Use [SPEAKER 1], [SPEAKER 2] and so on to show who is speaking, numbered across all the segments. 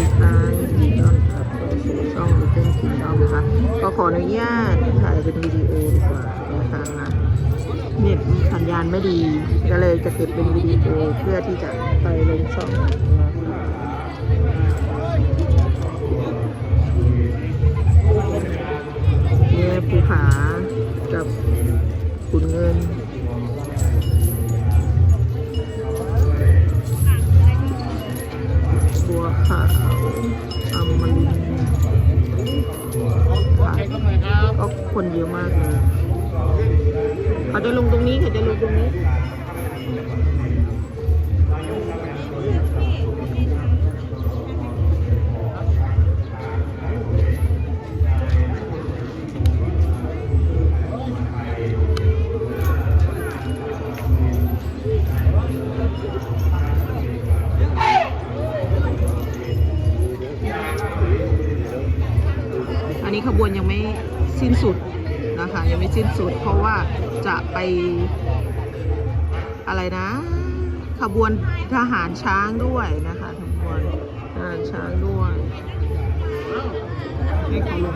[SPEAKER 1] ดีค่ะยินดีต้อนรับเข้าสู่ช่องลูกเต้นคิงดอมนะคะก็ขออนุญาตถ่ายเป็นวิดีโอดีกว่านะคะเน็ตสัญญาณไม่ดี ก็เลยจะเก็บเป็นวิดีโอเพื่อที่จะไปลงช่องนะคะ คนเยอะมากเลยเขาจะลงตรงนี้เขาจะลงตรงนี้ นี้ขบวนยังไม่สิ้นสุดนะคะยังไม่สิ้นสุด เพราะว่าจะไปอะไรนะ ขบวนทหารช้างด้วยนะคะขบวนทหารช้างด้วยให้เขาลง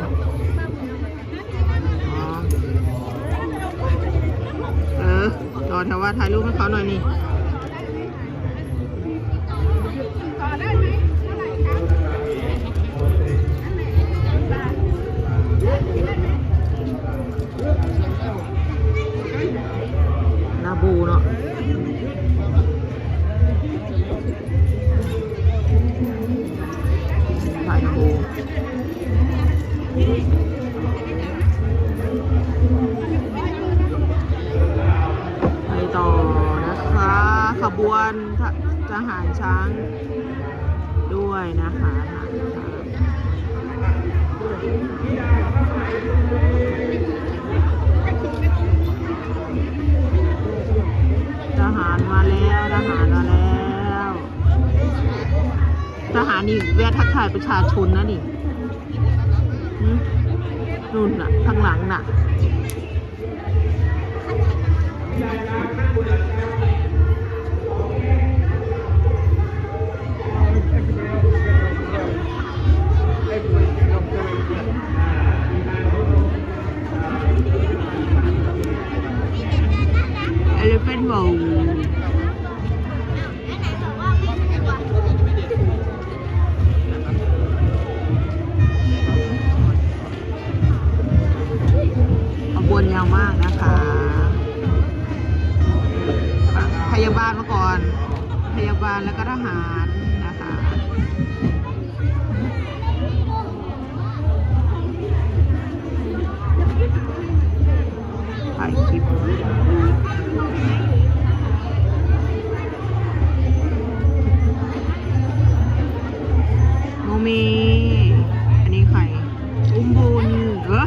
[SPEAKER 1] เออรอแถวว่าถ่ายรูปให้เขาหน่อยนี่ นาบูเนาะถ่านบูไปต่อนะคะ ขบวนทะทหารช้างด้วยนะคะทหารช้าง ทหารมาแล้วทหารมาแล้วทหารนี่แวะทักทายประชาชนนะนี่นู่นน่ะข้างหลังน่ะาลแล้วก็ทหารนะคะถ่ายคลิปโมเมอันนี้ใคร อุ้มบุญเออ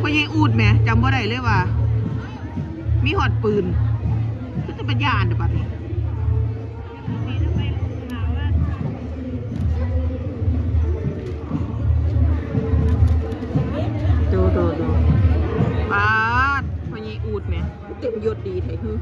[SPEAKER 1] พ่อใหญ่อูดไหมจำว่าได้เลยว่า มีหอดปืน ก็จะเป็นยานเดี๋ยวบัดนี้ ยศดีไถฮึ